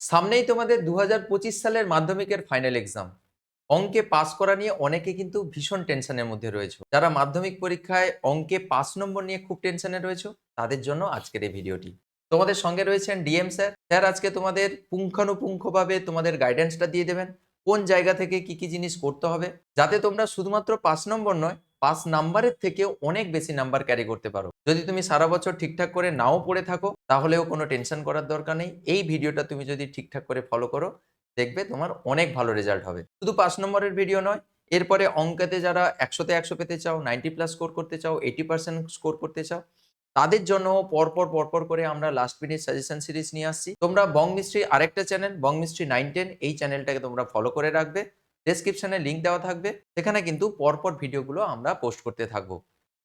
সামনেই তোমাদের দু হাজার পঁচিশ সালের মাধ্যমিকের ফাইনাল এক্সাম অঙ্কে পাস করা নিয়ে অনেকে কিন্তু ভীষণ টেনশনের মধ্যে রয়েছে। যারা মাধ্যমিক পরীক্ষায় অঙ্কে পাস নম্বর নিয়ে খুব টেনশনে রয়েছে, তাদের জন্য আজকের এই ভিডিওটি। তোমাদের সঙ্গে রয়েছেন ডিএম স্যার স্যার আজকে তোমাদের পুঙ্খানুপুঙ্খভাবে তোমাদের গাইডেন্সটা দিয়ে দেবেন। কোন জায়গা থেকে কি কি জিনিস করতে হবে? যাতে তোমরা শুধুমাত্র পাঁচ নম্বর নয় পাস নাম্বারের থেকেও অনেক বেশি নাম্বার ক্যারি করতে পারো। যদি তুমি সারা বছর ঠিকঠাক করে নাও পড়ে থাকো, তাহলেও কোনো টেনশন করার দরকার নেই। এই ভিডিওটা তুমি যদি ঠিকঠাক করে ফলো করো, দেখবে তোমার অনেক ভালো রেজাল্ট হবে। শুধু পাঁচ নম্বরের ভিডিও নয়, এরপরে অঙ্কেতে যারা একশোতে একশো পেতে চাও, নাইনটি প্লাস স্কোর করতে চাও এইটি পার্সেন্ট স্কোর করতে চাও, তাদের জন্য পরপর পরপর করে আমরা লাস্ট মিনিট সাজেশন সিরিজ নিয়ে আসছি। তোমরা বং মিস্ট্রি আরেকটা channel Bong Mystery nine ten এই চ্যানেলটাকে তোমরা ফলো করে রাখবে। ডেসক্রিপশনে লিঙ্ক দেওয়া থাকবে। সেখানে কিন্তু পরপর ভিডিওগুলো আমরা পোস্ট করতে থাকব।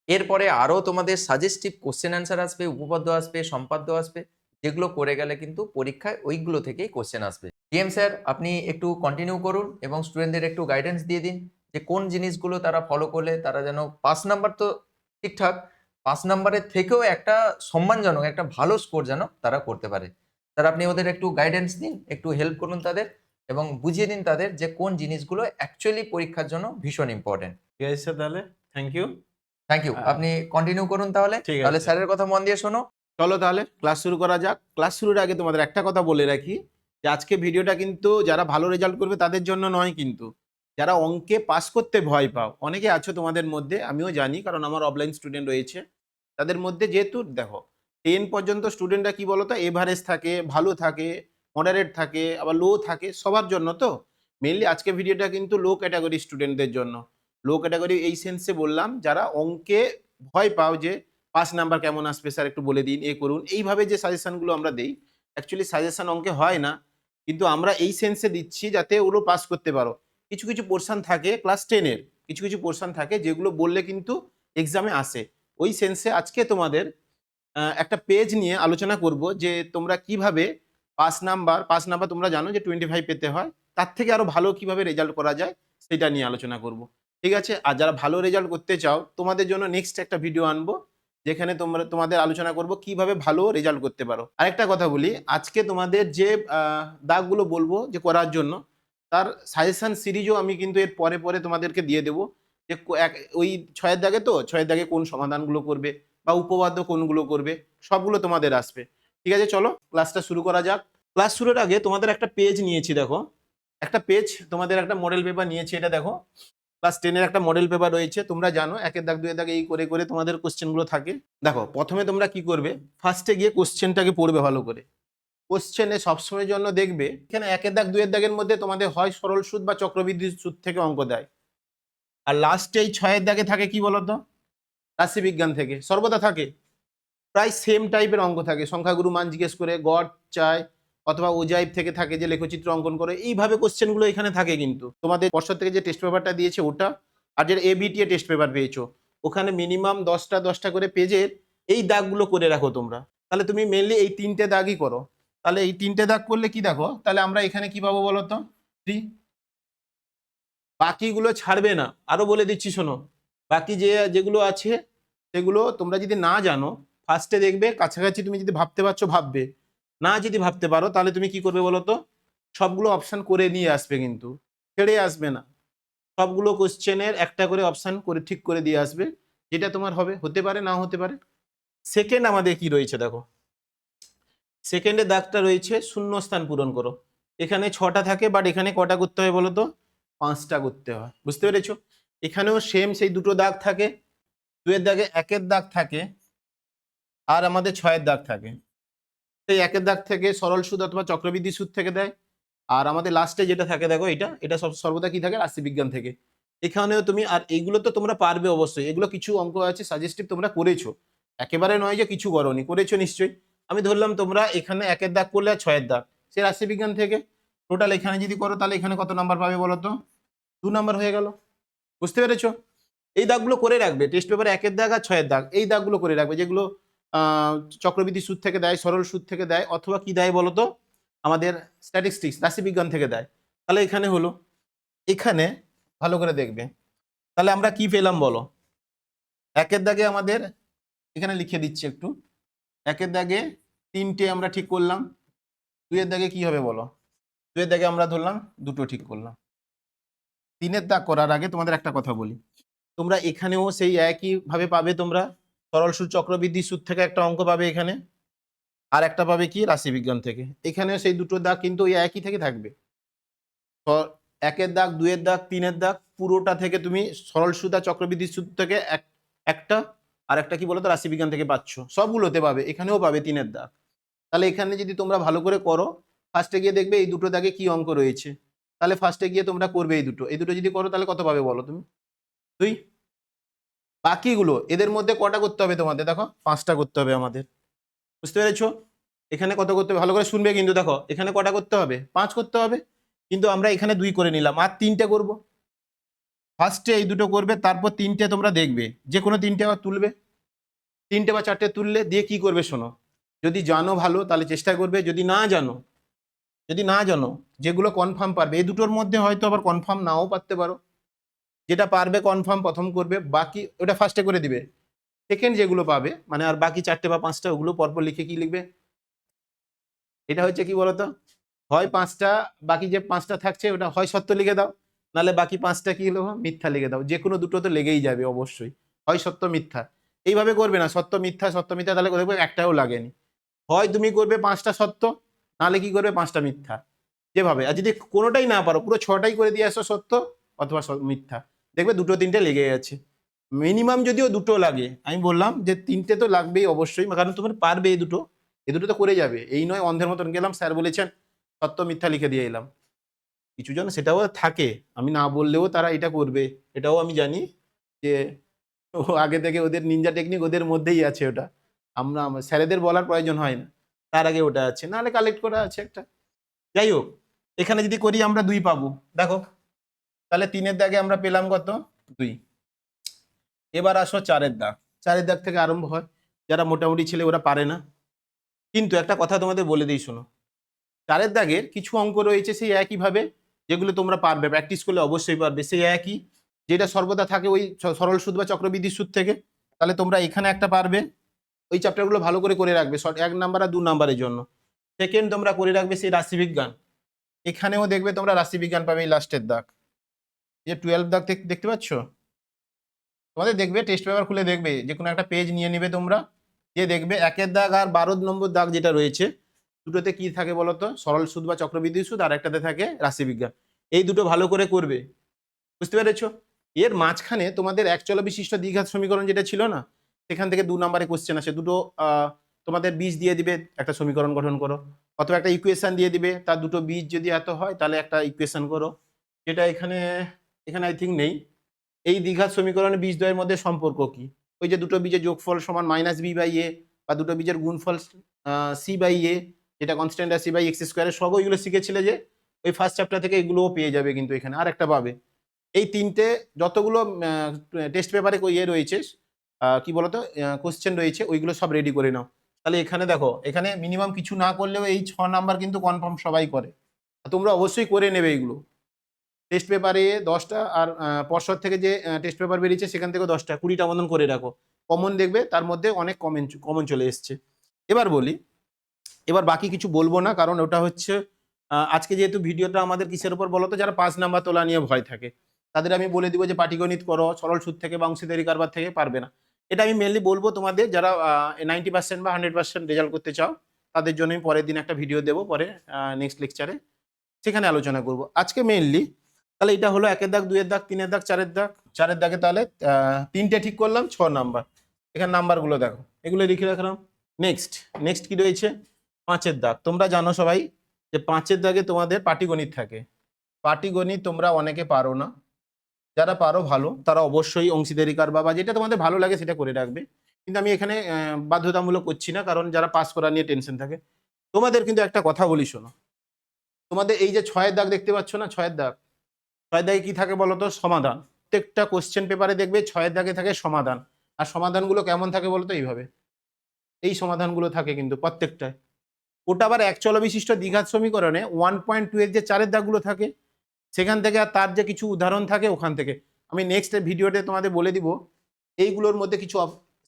এরপরে আরও তোমাদের সাজেস্টিভ কোশ্চেন অ্যান্সার আসবে, উপপাদ্য আসবে, সম্পাদ্য আসবে, যেগুলো করে গেলে কিন্তু পরীক্ষায় ওইগুলো থেকেই কোশ্চেন আসবে। ডিএম স্যার আপনি একটু কন্টিনিউ করুন এবং স্টুডেন্টদের একটু গাইডেন্স দিয়ে দিন যে কোন জিনিসগুলো তারা ফলো করলে তারা যেন পাঁচ নাম্বার তো ঠিকঠাক, পাঁচ নাম্বারের থেকেও একটা সম্মানজনক, একটা ভালো স্কোর যেন তারা করতে পারে। স্যার আপনি ওদের একটু গাইডেন্স দিন, একটু হেল্প করুন তাদের। এবং বুঝিয়ে দিন তাদের যে কোন জিনিসগুলো অ্যাকচুয়ালি পরীক্ষার জন্য ভীষণ ইম্পর্টেন্ট ঠিক আছে তাহলে থ্যাংক ইউ থ্যাংক ইউ। আপনি কন্টিনিউ করুন তাহলে। তাহলে স্যারের কথা মন দিয়ে শোনো। চলো তাহলে ক্লাস শুরু করা যাক। ক্লাস শুরুর আগে তোমাদের একটা কথা বলে রাখি যে আজকে ভিডিওটা কিন্তু যারা ভালো রেজাল্ট করবে তাদের জন্য নয় কিন্তু। যারা অঙ্কে পাস করতে ভয় পাও অনেকে আছো তোমাদের মধ্যে আমিও জানি কারণ আমার অফলাইন স্টুডেন্ট রয়েছে। তাদের মধ্যে যেহেতু দেখো টেন পর্যন্ত স্টুডেন্টরা কি বলতো? এভারেজ থাকে ভালো থাকে মডারেট থাকে, আবার লো থাকে, সবার জন্য তো? মেনলি আজকে ভিডিওটা কিন্তু লো ক্যাটাগরি স্টুডেন্টদের জন্য। লো ক্যাটাগরি এই সেন্সে বললাম, যারা অঙ্কে ভয় পাও যে পাস নাম্বার কেমন আসবে স্যার একটু বলে দিন, এ করুন। এইভাবে যে সাজেশনগুলো আমরা দিই অ্যাকচুয়ালি সাজেশান অঙ্কে হয় না, কিন্তু আমরা এই সেন্সে দিচ্ছি যাতে ওগুলো পাস করতে পারো। কিছু কিছু পোর্শন থাকে ক্লাস টেনের কিছু কিছু পোর্শন থাকে যেগুলো বললে কিন্তু এক্সামে আসে। ওই সেন্সে আজকে তোমাদের একটা পেজ নিয়ে আলোচনা করব যে তোমরা কীভাবে পাস নাম্বার, পাঁচ নাম্বার তোমরা জানো যে টোয়েন্টি ফাইভ পেতে হয়। তার থেকে আরও ভালো কীভাবে রেজাল্ট করা যায়, সেটা নিয়ে আলোচনা করব। ঠিক আছে? আর যারা ভালো রেজাল্ট করতে চাও, তোমাদের জন্য নেক্সট একটা ভিডিও আনব, যেখানে তোমরা, তোমাদের আলোচনা করব কীভাবে ভালো রেজাল্ট করতে পারো। আরেকটা কথা বলি, আজকে তোমাদের যে দাগগুলো বলব যে করার জন্য, তার সাজেশান সিরিজও আমি কিন্তু এর পরে পরে তোমাদেরকে দিয়ে দেবো যে ওই ছয়ের দাগে তো, ছয়ের দাগে কোন সমাধানগুলো করবে বা উপবাদ্য কোনগুলো করবে, সবগুলো তোমাদের আসবে। ঠিক আছে, চলো ক্লাসটা শুরু করা যাক। ক্লাস শুরুর আগে তোমাদের একটা পেজ নিয়েছি, দেখো। একটা পেজ তোমাদের একটা মডেল পেপার নিয়েছি, এটা দেখো। ক্লাস টেনের একটা মডেল পেপার রয়েছে, তোমরা জানো একের দাগ দুয়ের দাগ, এই করে করে তোমাদের কোশ্চেনগুলো থাকে। দেখো, প্রথমে তোমরা কি করবে? ফার্স্টে গিয়ে কোশ্চেনটাকে পড়বে ভালো করে। কোশ্চেনে সবসময়ের জন্য দেখবে, এখানে একের দাগ দুয়ের দাগের মধ্যে তোমাদের হয় সরল সুদ বা চক্রবৃদ্ধি সুদ থেকে অঙ্ক দেয়। আর লাস্টে এই ছয়ের দাগে থাকে কি বলতো? রাশিবিজ্ঞান থেকে, সর্বদা থাকে। প্রায় সেম টাইপের অঙ্ক থাকে। সংখ্যাগুরু মান জিজ্ঞেস করে, গড় চায় অথবা ওজাইব থেকে থাকে যে লেখচিত্র অঙ্কন করে, এইভাবে কোশ্চেনগুলো এখানে থাকে কিন্তু। তোমাদের পর্ষদ থেকে যে টেস্ট পেপারটা দিয়েছে ওটা, আর যেটা এবিটিএ টেস্ট পেপার পেয়েছ, ওখানে মিনিমাম দশটা দশটা করে পেজের এই দাগগুলো করে রাখো তোমরা। তাহলে তুমি মেনলি এই তিনটে দাগই করো। তাহলে এই তিনটে দাগ করলে কি দেখো, তাহলে আমরা এখানে কি পাবো বলো তো? থ্রি বাকিগুলো ছাড়বে না। আরও বলে দিচ্ছি শোনো। বাকি যে, যেগুলো আছে, সেগুলো তোমরা যদি না জানো ফার্স্টে দেখবে, কাছাকাছি তুমি যদি ভাবতে পারছ, ভাববে। না যদি ভাবতে পারো, তাহলে তুমি কি করবে বলো তো? সবগুলো অপশান করে নিয়ে আসবে কিন্তু। ছেড়ে আসবে না। সবগুলো কোশ্চেনের একটা করে অপশান করে, ঠিক করে দিয়ে আসবে। যেটা তোমার হবে, হতে পারে না হতে পারে। সেকেন্ড আমাদের কি রয়েছে দেখো? সেকেন্ডে দাগটা রয়েছে, শূন্যস্থান পূরণ করো। এখানে ছটা থাকে বাট এখানে কটা করতে হয় বলো তো? পাঁচটা করতে হয়। বুঝতে পেরেছ? এখানেও সেম সেই দুটো দাগ থাকে। দুয়ের দাগে একের দাগ থাকে। আর আমাদের ছয়ের দাগ থাকে। সেই একের দাগ থেকে সরল সুদ অথবা চক্রবৃদ্ধি সুদ থেকে দেয়। আর আমাদের লাস্টে যেটা থাকে, দেখো এটা এটা সব, সর্বদা কি থাকে? রাশিবিজ্ঞান থেকে। এখানেও তুমি, আর এইগুলো তো তোমরা পারবে অবশ্যই। এগুলো কিছু অঙ্ক আছে সাজেস্টিভ তোমরা করেছ। একেবারে নয় যে কিছু করনি, করেছ নিশ্চয়ই। আমি ধরলাম তোমরা এখানে একের দাগ করলে আর ছয়ের দাগ। সে রাশিবিজ্ঞান থেকে। টোটাল এখানে যদি করো, তাহলে এখানে কত নাম্বার পাবে বলো তো? দু নাম্বার হয়ে গেল। বুঝতে পেরেছ? এই দাগগুলো করে রাখবে। টেস্ট পেপারে একের দাগ আর ছয়ের দাগ। এই দাগগুলো করে রাখবে, যেগুলো চক্রবৃদ্ধি সুদ থেকে দেয়, সরল সুদ থেকে দেয়, অথবা কি দেয় বলো তো আমাদের স্ট্যাটিস্টিক্স রাশিবিজ্ঞান থেকে দেয়। তাহলে এখানে হলো, এখানে ভালো করে দেখবে। তাহলে আমরা কি পেলাম বলো? একের দাগে আমাদের, এখানে লিখে দিচ্ছি একটু। একের দাগে তিনটে আমরা ঠিক করলাম। দুইয়ের দাগে কি হবে বলো? দুইয়ের দাগে আমরা ধরলাম, দুটো ঠিক করলাম। তিনের দাগ করার আগে তোমাদের একটা কথা বলি। তোমরা এখানেও সেই একই ভাবে পাবে তোমরা। সরল সুদ চক্রবৃদ্ধি সুদ থেকে একটা অঙ্ক পাবে এখানে। আর একটা পাবে কি? রাশিবিজ্ঞান থেকে। এখানেও সেই দুটো দাগ কিন্তু ওই একই থেকে থাকবে। একের দাগ দুয়ের দাগ, তিনের দাগ, পুরোটা থেকে তুমি সরল সুদ আর চক্রবৃদ্ধি সুদ থেকে এক, একটা আর একটা কি বলতো? রাশিবিজ্ঞান থেকে পাচ্ছ। সবগুলোতে পাবে। এখানেও পাবে তিনের দাগ। তাহলে এখানে যদি তোমরা ভালো করে করো ফার্স্টে গিয়ে দেখবে এই দুটো দাগে কি অঙ্ক রয়েছে। তাহলে ফার্স্টে গিয়ে তোমরা করবে এই দুটো। এই দুটো যদি করো, তাহলে কত পাবে বলো তুমি? দুই? বাকিগুলো এদের মধ্যে কটা করতে হবে তোমাদের? দেখো, পাঁচটা করতে হবে আমাদের। বুঝতে পেরেছ? এখানে কত করতে হবে? ভালো করে শুনবে কিন্তু, দেখো, এখানে কটা করতে হবে? পাঁচ করতে হবে। কিন্তু আমরা এখানে দুই করে নিলাম। আর তিনটে করব। ফার্স্টে এই দুটো করবে, তারপর তিনটে তোমরা দেখবে। যে কোনো তিনটে আবার তুলবে। তিনটে বা চারটে তুললে দিয়ে কি করবে শোনো? যদি জানো ভালো, তাহলে চেষ্টা করবে। যদি না জানো, যদি না জানো, যেগুলো কনফার্ম পারবে। এই দুটোর মধ্যে হয়তো আবার কনফার্ম নাও পারতে পারো। যেটা পারবে কনফার্ম প্রথম করবে, বাকি ওটা ফার্স্টে করে দিবে। সেকেন্ড যেগুলো পাবে মানে আর বাকি চারটে বা পাঁচটা, ওগুলো পরপর লিখে কি লিখবে? এটা হচ্ছে কি বলতো? হয় পাঁচটা, বাকি যে পাঁচটা থাকছে, ওটা হয় সত্য লিখে দাও। নাহলে বাকি পাঁচটা কি হলো? মিথ্যা লিখে দাও। যে কোনো দুটো তো লেগেই যাবে অবশ্যই। হয় সত্য, মিথ্যা। এইভাবে করবে না, সত্য, মিথ্যা সত্য, মিথ্যা, তাহলে দেখবে একটাও লাগেনি। হয় তুমি করবে পাঁচটা সত্য নাহলে কি করবে? পাঁচটা মিথ্যা। যেভাবে। আর যদি কোনোটাই না পারো, পুরো ছটাই করে দিয়ে আসো সত্য অথবা মিথ্যা। দেখবে দুটো তিনটে লেগে গেছে মিনিমাম যদিও দুটো লাগে, আমি বললাম যে তিনটে তো লাগবেই অবশ্যই, কারণ তোমার পারবে এই দুটো। এই দুটো তো করে যাবে, এই নয়, অন্ধের মতন গেলাম, স্যার বলেছেন, সত্য মিথ্যা লিখে দিয়ে এলাম। কিছু জন সেটাও থাকে, আমি না বললেও তারা এটা করবে, এটাও আমি জানি যে ও আগে থেকে ওদের নিনজা টেকনিক ওদের মধ্যেই আছে ওটা। আমরা স্যারেদের বলার প্রয়োজন হয় না, তার আগে ওটা আছে, নাহলে কালেক্ট করা আছে একটা। যাই হোক, এখানে যদি করি আমরা দুই পাবো, দেখো। তাহলে তিনের দাগে আমরা পেলাম কত? দুই। এবার আসো চারের দাগ। চারের দাগ থেকে আরম্ভ হয়। যারা মোটামুটি ছেলে, ওরা পারে না। কিন্তু একটা কথা তোমাদের বলে দিই, শোনো। চারের দাগের কিছু অঙ্ক রয়েছে সেই একইভাবে, যেগুলো তোমরা পারবে। প্র্যাকটিস করলে অবশ্যই পারবে। সেই একই, যেটা সর্বদা থাকে ওই সরল সুদ বা চক্রবৃদ্ধি সুদ থেকে। তাহলে তোমরা এখানে একটা পারবে। ওই চ্যাপ্টারগুলো ভালো করে করে রাখবে। শর্ট এক নাম্বার আর দু নাম্বারের জন্য। সেকেন্ড তোমরা করে রাখবে সেই রাশিবিজ্ঞান। এখানেও দেখবে তোমরা রাশিবিজ্ঞান পাবে এই লাস্টের দাগ। যে টুয়েলভ দাগ দেখ- দেখতে পাচ্ছ? তোমাদের দেখবে টেস্ট পেপার খুলে দেখবে, যে কোনো একটা পেজ নিয়ে নেবে তোমরা। যে দেখবে একের দাগ আর বারো নম্বর দাগ যেটা রয়েছে, দুটোতে কি থাকে বলতো? সরল সুদ বা চক্রবৃদ্ধি সুদ, আর একটাতে থাকে রাশিবিজ্ঞান। এই দুটো ভালো করে করবে। বুঝতে পেরেছ? এর মাঝখানে তোমাদের একচল বিশিষ্ট দ্বিঘাত সমীকরণ যেটা ছিল না, সেখান থেকে দু নম্বরে কোশ্চেন আসে। দুটো তোমাদের বীজ দিয়ে দিবে, একটা সমীকরণ গঠন করো। অথবা একটা ইকুয়েশন দিয়ে দিবে, তার দুটো বীজ যদি এত হয়, তাহলে একটা ইকুয়েশন করো। যেটা এখানে এখানে আই থিঙ্ক নেই। এই দীঘার সমীকরণে বীজ দ্বয়ের মধ্যে সম্পর্ক কি? ওই যে দুটো বীজের যোগফল সমান মাইনাস বি বাই এ বা দুটো বীজের গুণফল সি বাই এ যেটা কনস্ট্যান্ট আর সি বাই এক্স স্কোয়ারের সব ওইগুলো শিখেছিলে যে ওই ফার্স্ট চ্যাপ্টার থেকে এগুলোও পেয়ে যাবে কিন্তু এখানে, আর একটা পাবে। এই তিনটে যতগুলো টেস্ট পেপারে ইয়ে রয়েছে কি বলতো কোশ্চেন রয়েছে, ওইগুলো সব রেডি করে নাও। তাহলে এখানে দেখো, এখানে মিনিমাম কিছু না করলেও এই ছ নাম্বার কিন্তু কনফার্ম সবাই করে। তোমরা অবশ্যই করে নেবে এইগুলো টেস্ট পেপারে দশটা আর পর্ষদ থেকে যে টেস্ট পেপার বেরিয়েছে সেখান থেকে দশটা, কুড়িটা মতন করে রাখো। কমন দেখবে, তার মধ্যে অনেক কমেন কমন চলে এসছে। এবার বলি, এবার বাকি কিছু বলব না, কারণ ওটা হচ্ছে আজকে যেহেতু ভিডিওটা আমাদের কিসের উপর বলো তো, যারা পাঁচ নাম্বার তোলা নিয়ে ভয় থাকে, তাদের আমি বলে দিব যে, পাটিগণিত করো, সরল সুদ থেকে বা অংশীদারি কারবার থেকে পারবে না। এটা আমি মেনলি বলব তোমাদের, যারা নাইনটি পার্সেন্ট বা হান্ড্রেড পার্সেন্ট রেজাল্ট করতে চাও, তাদের জন্য আমি পরের দিন একটা ভিডিও দেবো, পরে নেক্সট লেকচারে সেখানে আলোচনা করব। আজকে মেইনলি তাহলে এটা হলো একের দাগ, দুইয়ের দাগ, তিনের দাগ, চারের দাগ। চারের দাগে তাহলে তিনটে ঠিক করলাম, ছ নাম্বার। এখানে নাম্বারগুলো দেখো। এগুলো লিখে রাখলাম। নেক্সট নেক্সট কি রয়েছে? পাঁচের দাগ। তোমরা জানো সবাই যে পাঁচের দাগে তোমাদের পাটিগণিত থাকে। পাটিগণিত তোমরা অনেকে পারো না। যারা পারো ভালো, তারা অবশ্যই অংশীদারি কারবা বা যেটা তোমাদের ভালো লাগে সেটা করে রাখবে। কিন্তু আমি এখানে বাধ্যতামূলক করছি না, কারণ যারা পাস করা নিয়ে টেনশন থাকে। তোমাদের কিন্তু একটা কথা বলি শোনো। তোমাদের এই যে ছয়ের দাগ দেখতে পাচ্ছ না? ছয়ের দাগ। ছয়ের দাগে কি থাকে বলো তো সমাধান। প্রত্যেকটা কোশ্চেন পেপারে দেখবে ছয়ের দাগে থাকে সমাধান। আর সমাধানগুলো কেমন থাকে বলো তো এইভাবে। এই সমাধানগুলো থাকে কিন্তু প্রত্যেকটায়। ওটা আবার এক চল বিশিষ্ট দ্বিঘাত সমীকরণে ওয়ান পয়েন্ট টু এর যে চারের দাগগুলো থাকে, সেখান থেকে আর তার যে কিছু উদাহরণ থাকে ওখান থেকে। আমি নেক্সট ভিডিওতে তোমাদের বলে দিব, এইগুলোর মধ্যে কিছু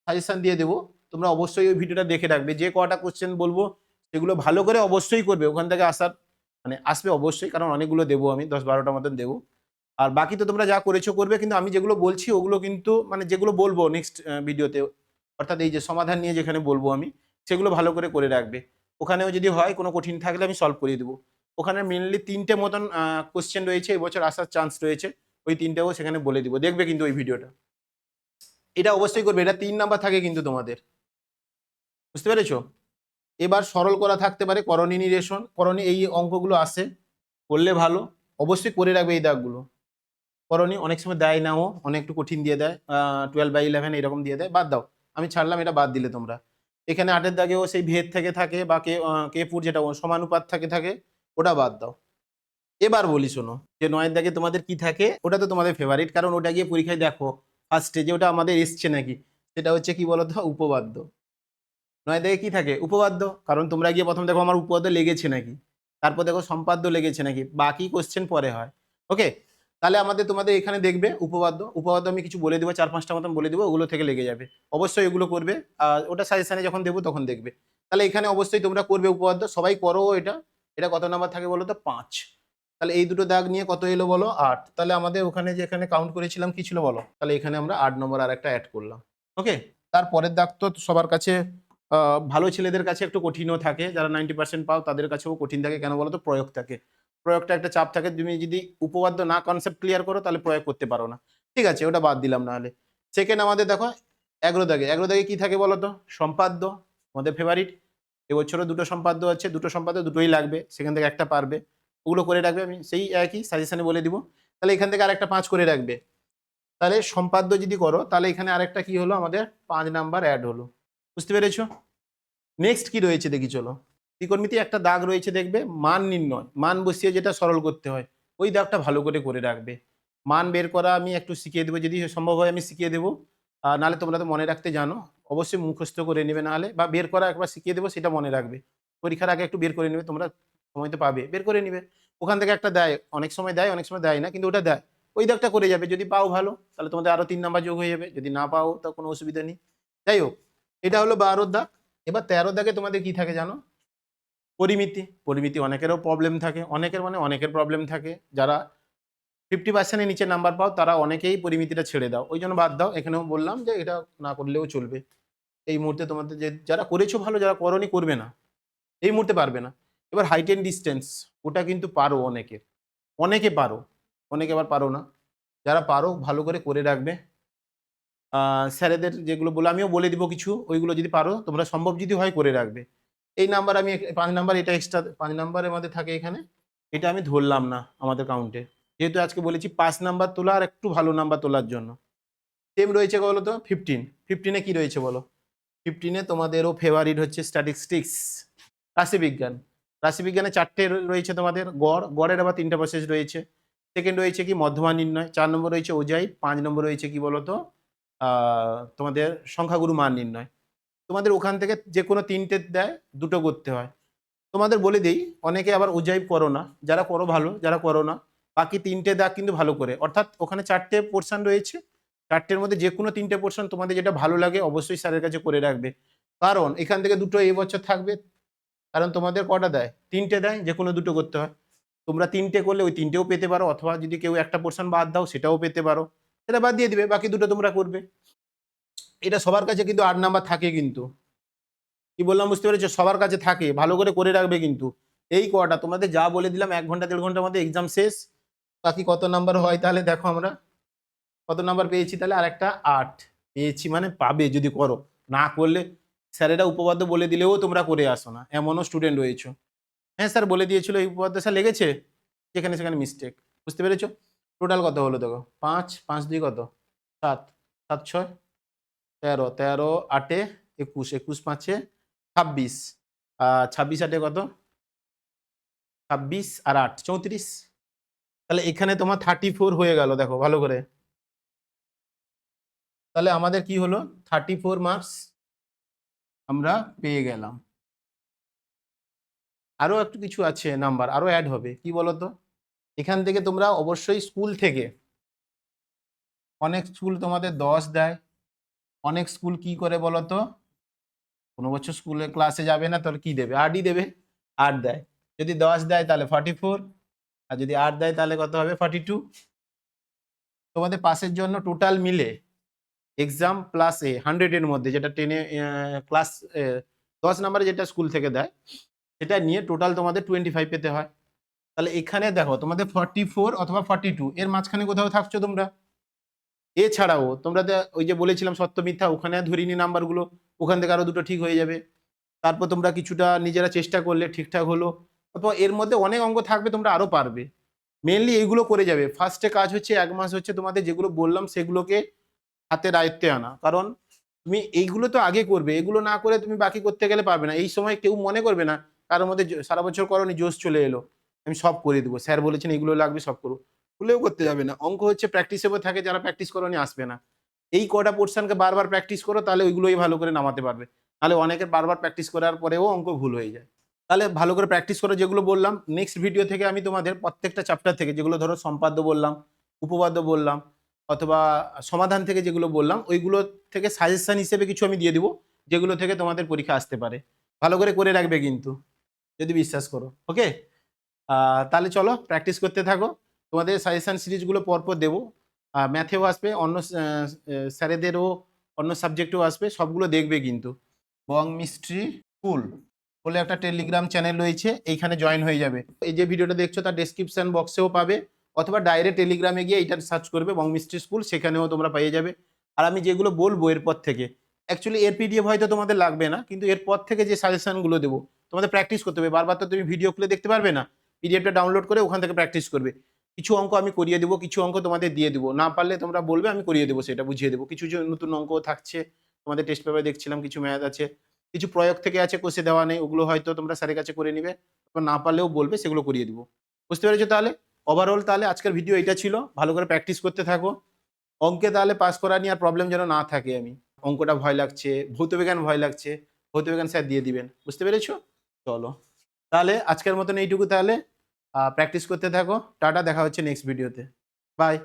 সাজেশন দিয়ে দেবো। তোমরা অবশ্যই ওই ভিডিওটা দেখে রাখবে। যে কটা কোশ্চেন বলব, সেগুলো ভালো করে অবশ্যই করবে। ওখান থেকে আসার মানে আসবে অবশ্যই, কারণ অনেকগুলো দেবো আমি, দশ বারোটা মতন দেবো। আর বাকি তো তোমরা যা করেছ করবে, কিন্তু আমি যেগুলো বলছি ওগুলো কিন্তু মানে যেগুলো বলব নেক্সট ভিডিওতে অর্থাৎ এই যে সমাধান নিয়ে যেখানে বলব আমি, সেগুলো ভালো করে করে রাখবে। ওখানেও যদি হয়, কোনো কঠিন থাকলে আমি সলভ করে দেবো। ওখানে মেনলি তিনটে মতন কোশ্চেন রয়েছে, এবছর আসার চান্স রয়েছে, ওই তিনটেও সেখানে বলে দিব। দেখবে কিন্তু ওই ভিডিওটা এটা অবশ্যই করবে, এটা তিন নাম্বার থাকে কিন্তু তোমাদের। বুঝতে পেরেছ? এবার সরল করা থাকতে পারে, করণী নিরেশন করণী এই অঙ্কগুলো আসে, করলে ভালো। অবশ্যই করে রাখবে এই দাগগুলো। করণী অনেক সময় দেয় নাও অনেক একটু কঠিন দিয়ে দেয় টুয়েলভ বাই ইলেভেন এরকম দিয়ে দেয়, বাদ দাও। আমি ছাড়লাম, এটা বাদ দিলে তোমরা। এখানে আটের দাগেও সেই ভেদ থেকে থাকে বা কে কেপুর যেটা সমানুপাত থাকে থাকে, ওটা বাদ দাও। এবার বলি শোনো, যে নয়ের দাগে তোমাদের কি থাকে, ওটা তো তোমাদের ফেভারিট কারণ ওটা গিয়ে পরীক্ষায় দেখো ফার্স্টে যে ওটা আমাদের এসছে নাকি, সেটা হচ্ছে কি বলতো, উপবাদ্য। নয় দাগে কি থাকে? উপবাদ্য, কারণ তোমরা গিয়ে প্রথম দেখো আমার উপবাদ্য লেগেছে নাকি, তারপর দেখো সম্পাদ্য লেগেছে নাকি, বাকি কোশ্চেন পরে হয়। ওকে তাহলে আমাদের তোমাদের এখানে দেখবে উপবাদ্য উপবাদ্য আমি কিছু বলে দেবো, চার পাঁচটা মতন বলে দেবো, ওগুলো থেকে লেগে যাবে। অবশ্যই এগুলো করবে, আর ওটা সাজেশানে যখন দেবো তখন দেখবে। তাহলে এখানে অবশ্যই তোমরা করবে উপবাদ্য সবাই করো এটা। এটা কত নাম্বার থাকে বলো তো? পাঁচ। তাহলে এই দুটো দাগ নিয়ে কত এলো বলো? আট। তাহলে আমাদের ওখানে যে এখানে কাউন্ট করেছিলাম, কি ছিল বলো? তাহলে এখানে আমরা আট নম্বর আর একটা অ্যাড করলাম। ওকে তারপরের দাগ তো সবার কাছে ভালো ছেলেদের কাছে একটু কঠিনও থাকে। যারা নাইনটি পার্সেন্ট পাও তাদের কাছেও কঠিন থাকে। কেন বলো তো? প্রয়োগ থাকে। প্রয়োগটা একটা চাপ থাকে। তুমি যদি উপবাদ্য না কনসেপ্ট ক্লিয়ার করো, তাহলে প্রয়োগ করতে পারো না। ঠিক আছে, ওটা বাদ দিলাম নাহলে। সেকেন্ড আমাদের দেখো এগারো দাগে এগারো দাগে কি থাকে বলো তো? সম্পাদ্য আমাদের ফেভারিট এবছরও দুটো সম্পাদ্য আছে, দুটো সম্পাদ্য দুটোই লাগবে। সেখান থেকে একটা পারবে। ওগুলো করে রাখবে, আমি সেই একই সাজেশনে বলে দিব। তাহলে এখান থেকে আরেকটা পাঁচ করে রাখবে। তাহলে সম্পাদ্য যদি করো, তাহলে এখানে আরেকটা কি হলো? আমাদের পাঁচ নাম্বার অ্যাড হলো। বুঝতে পেরেছ? নেক্সট কি রয়েছে দেখি, চলো। ত্রিকোণমিতি একটা দাগ রয়েছে দেখবে, মান নির্ণয়। মান বসিয়ে যেটা সরল করতে হয়, ওই দাগটা ভালো করে করে রাখবে। মান বের করা আমি একটু শিখিয়ে দেবো, যদি সম্ভব হয় আমি শিখিয়ে দেবো। নাহলে তোমরা তো মনে রাখতে জানো, অবশ্যই মুখস্থ করে নেবে নাহলে, বা বের করা একবার শিখিয়ে দেবো, সেটা মনে রাখবে। পরীক্ষার আগে একটু বের করে নেবে, তোমরা সময় তো পাবে, বের করে নেবে। ওখান থেকে একটা দেয়, অনেক সময় দেয়, অনেক সময় দেয় না, কিন্তু ওটা দেয়। ওই দাগটা করে যাবে, যদি পাও ভালো, তাহলে তোমাদের আরও তিন নাম্বার যোগ হয়ে যাবে, যদি না পাও, তো কোনো অসুবিধা নেই। যাই হোক, এটা হলো বারোর দাগ। এবার তেরো দাগে তোমাদের কি থাকে জানো? পরিমিতি পরিমিতি অনেকেরও প্রবলেম থাকে, অনেকের মানে অনেকের প্রবলেম থাকে। যারা ফিফটি পার্সেন্টের নিচে নাম্বার পাও, তারা অনেকেই পরিমিতিটা ছেড়ে দাও। ওই জন্য বাদ দাও, এখানেও বললাম যে এটা না করলেও চলবে। এই মুহূর্তে তোমাদের যে, যারা করেছ ভালো, যারা করনি করবে না। এই মুহূর্তে পারবে না। এবার হাইট অ্যান্ড ডিস্টেন্স ওটা কিন্তু পারো অনেকের। অনেকে পারো, অনেকে আবার পারো না। যারা পারো, ভালো করে করে রাখবে। স্যারেদের যেগুলো বলে আমিও বলে দিব কিছু। ওইগুলো যদি পারো, তোমরা সম্ভব যদি হয় করে রাখবে। এই নাম্বার আমি পাঁচ নাম্বার এটা এক্সট্রা পাঁচ নাম্বারের মধ্যে থাকে এখানে। এটা আমি ধরলাম না আমাদের কাউন্টে যেহেতু আজকে বলেছি পাঁচ নাম্বার তোলা আর একটু ভালো নাম্বার তোলার জন্য। সেম রয়েছে বলো তো? ফিফটিন ফিফটিনে কি রয়েছে বলো? ফিফটিনে তোমাদেরও ফেভারিট হচ্ছে স্ট্যাটিস্টিক্স রাশিবিজ্ঞান রাশিবিজ্ঞানে চারটে রয়েছে তোমাদের। গড়, গড়ের আবার তিনটা প্রসেস রয়েছে। সেকেন্ড রয়েছে কি? মধ্যমা নির্ণয়। চার নম্বর রয়েছে ওজাই। পাঁচ নম্বর রয়েছে কি বলতো তোমাদের সংখ্যাগুরু মান নির্ণয়। তোমাদের ওখান থেকে যে কোনো তিনটে দেয়, দুটো করতে হয়। তোমাদের বলে দিই, অনেকে আবার ওজাই করো না। যারা করো ভালো, যারা করো না, বাকি তিনটে দাগ কিন্তু ভালো করে। অর্থাৎ ওখানে চারটে পোর্শন রয়েছে। চারটের মধ্যে যে কোনো তিনটে পোর্শন তোমাদের যেটা ভালো লাগে অবশ্যই স্যারের কাছে করে রাখবে। কারণ এখান থেকে দুটো এই বছর থাকবে। কারণ তোমাদের কটা দেয়? তিনটে দেয় যে কোনো দুটো করতে হয়। তোমরা তিনটে করলে ওই তিনটেও পেতে পারো। অথবা যদি কেউ একটা পোর্শন বাদ দাও, সেটাও পেতে পারো। সেটা বাদ দিয়ে দিবে, বাকি দুটো তোমরা করবে। এটা সবার কাছে কিন্তু আট নাম্বার থাকে কিন্তু। কি বললাম বুঝতে পেরেছ? সবার কাছে থাকে, ভালো করে করে রাখবে কিন্তু। এই কটা, তোমাদের যা বলে দিলাম, এক ঘণ্টা, দেড় ঘণ্টার মধ্যে এক্সাম শেষ। বাকি কত নাম্বার হয় তাহলে দেখো আমরা। কত নাম্বার পেয়েছি তাহলে? আর একটা আট। পেয়েছি মানে পাবে যদি করো। না করলে স্যারেরা উপপাদ্য বলে দিলেও তোমরা করে আসো না। এমনও স্টুডেন্ট রয়েছে। হ্যাঁ স্যার বলে দিয়েছিল এই উপপাদ্য স্যার লেগেছে? যেখানে সেখানে মিস্টেক বুঝতে পেরেছ? টোটাল কত হলো দেখো? পাঁচ পাঁচ দুই কত? সাত। সাত, ছয়? তেরো তেরো, আটে, একুশ একুশ পাঁচে, ছাব্বিশ। ছাব্বিশ, আটে কত? ছাব্বিশ আর আট, চৌত্রিশ। তাহলে এখানে তোমার থার্টি ফোর হয়ে গেল, দেখো, ভালো করে। তাহলে আমাদের কি হলো? থার্টি ফোর মার্কস আমরা পেয়ে গেলাম। আরও একটু কিছু আছে নাম্বার আরও অ্যাড হবে। কি বলো তো এখান থেকে তোমরা অবশ্যই স্কুল থেকে অনেক স্কুল তোমাদের দশ দেয়। অনেক স্কুল কি করে বলো তো কোনো বছর স্কুলে ক্লাসে যাবে না, তাহলে কি দেবে? আটই দেবে। আট দেয়। যদি দশ দেয়, তাহলে ফর্টি ফোর আর যদি আট দেয়, তাহলে কত হবে? ফর্টি টু তোমাদের পাশের জন্য টোটাল মিলে এক্সাম প্লাস এ হান্ড্রেডের মধ্যে, যেটা টেনে ক্লাস দশ নাম্বারে যেটা স্কুল থেকে দেয়, সেটা নিয়ে টোটাল তোমাদের টোয়েন্টি ফাইভ পেতে হয়। তাহলে এখানে দেখো, তোমাদের ফর্টি ফোর অথবা ফর্টি টু এর মাঝখানে কোথাও থাকছো তোমরা? এছাড়াও তোমরা ওই যে বলেছিলাম সত্য মিথ্যা, ওখানে ধরিনি নাম্বারগুলো ওখান থেকে আরও দুটো ঠিক হয়ে যাবে। তারপর তোমরা কিছুটা নিজেরা চেষ্টা করলে ঠিকঠাক হলো। অথবা এর মধ্যে অনেক অঙ্ক থাকবে, তোমরা আরও পারবে। মেনলি এইগুলো করে যাবে। ফার্স্টে কাজ হচ্ছে এক মাস হচ্ছে তোমাদের যেগুলো বললাম সেগুলোকে হাতের আয়ত্তে আনা। কারণ তুমি এইগুলো তো আগে করবে, এগুলো না করে তুমি বাকি করতে গেলে পারবে না। এই সময় কেউ মনে করবে না, কারোর মধ্যে সারা বছর করনি, জোশ চলে এলো। আমি সব করে দেবো। স্যার বলেছেন এগুলো লাগবে, সব করো। ভুলেও করতে যাবে না। অঙ্ক হচ্ছে প্র্যাকটিসেবল থাকে, যারা প্র্যাকটিস করনি আসবে না। এই কটা পোর্শনকে বারবার প্র্যাকটিস করো, তাহলে ওইগুলোই ভালো করে নামাতে পারবে। তাহলে অনেকের বারবার প্র্যাকটিস করার পরেও অঙ্ক ভুল হয়ে যায়। তাহলে ভালো করে প্র্যাকটিস করো যেগুলো বললাম। নেক্সট ভিডিও থেকে আমি তোমাদের প্রত্যেকটা চ্যাপ্টার থেকে যেগুলো ধরো সম্পাদ্য বললাম, উপপাদ্য বললাম, অথবা সমাধান থেকে যেগুলো বললাম, ওইগুলো থেকে সাজেশান হিসেবে কিছু আমি দিয়ে দিব, যেগুলো থেকে তোমাদের পরীক্ষা আসতে পারে। ভালো করে করে রাখবে কিন্তু, যদি বিশ্বাস করো। ওকে তাহলে চলো প্র্যাকটিস করতে থাকো। তোমাদের সাজেশান সিরিজগুলো পরপর দেবো। ম্যাথেও আসবে, অন্য স্যারেদেরও অন্য সাবজেক্টেও আসবে, সবগুলো দেখবে কিন্তু। বং মিস্ট্রি স্কুল বলে একটা টেলিগ্রাম চ্যানেল রয়েছে, এইখানে জয়েন হয়ে যাবে। এই যে ভিডিওটা দেখছ, তার ডেসক্রিপশন বক্সেও পাবে, অথবা ডাইরেক্ট টেলিগ্রামে গিয়ে এইটা সার্চ করবে, বং মিস্ট্রি স্কুল, সেখানেও তোমরা পেয়ে যাবে। আর আমি যেগুলো বলব এরপর থেকে অ্যাকচুয়ালি এর পিডিএফ হয়তো তোমাদের লাগবে না, কিন্তু এরপর থেকে যে সাজেশনগুলো দেবো, তোমাদের প্র্যাকটিস করতে হবে। বারবার তো তুমি ভিডিও খুলে দেখতে পারবে না পিডিএফটা ডাউনলোড করে ওখান থেকে প্র্যাকটিস করবে। কিছু অঙ্ক আমি করিয়ে দেবো, কিছু অঙ্ক তোমাদের দিয়ে দেবো। না পারলে তোমরা বলবে, আমি করিয়ে দেবো, সেটা বুঝিয়ে দেবো। কিছু নতুন অঙ্ক থাকছে, তোমাদের টেস্ট পেপারে দেখছিলাম, কিছু ম্যাথ আছে। কিছু প্রয়োগ থেকে আছে কষে দেওয়া নেই, ওগুলো হয়তো তোমরা স্যারের কাছে করে নিবে। না পারলেও বলবে, সেগুলো করিয়ে দেবো। বুঝতে পেরেছ তাহলে? ওভারঅল তাহলে আজকের ভিডিও এটা ছিল। ভালো করে প্র্যাকটিস করতে থাকো। অঙ্কে তাহলে পাস করা নিয়ে আর প্রবলেম যেন না থাকে আমি। অঙ্কটা ভয় লাগছে ভৌতবিজ্ঞান ভয় লাগছে। ভৌতবিজ্ঞান স্যার দিয়ে দিবেন। বুঝতে পেরেছ? চলো। তাহলে আজকের মতন এইটুকু তাহলে। প্র্যাকটিস করতে থাকো। টাটা দেখা হচ্ছে নেক্সট ভিডিওতে বাই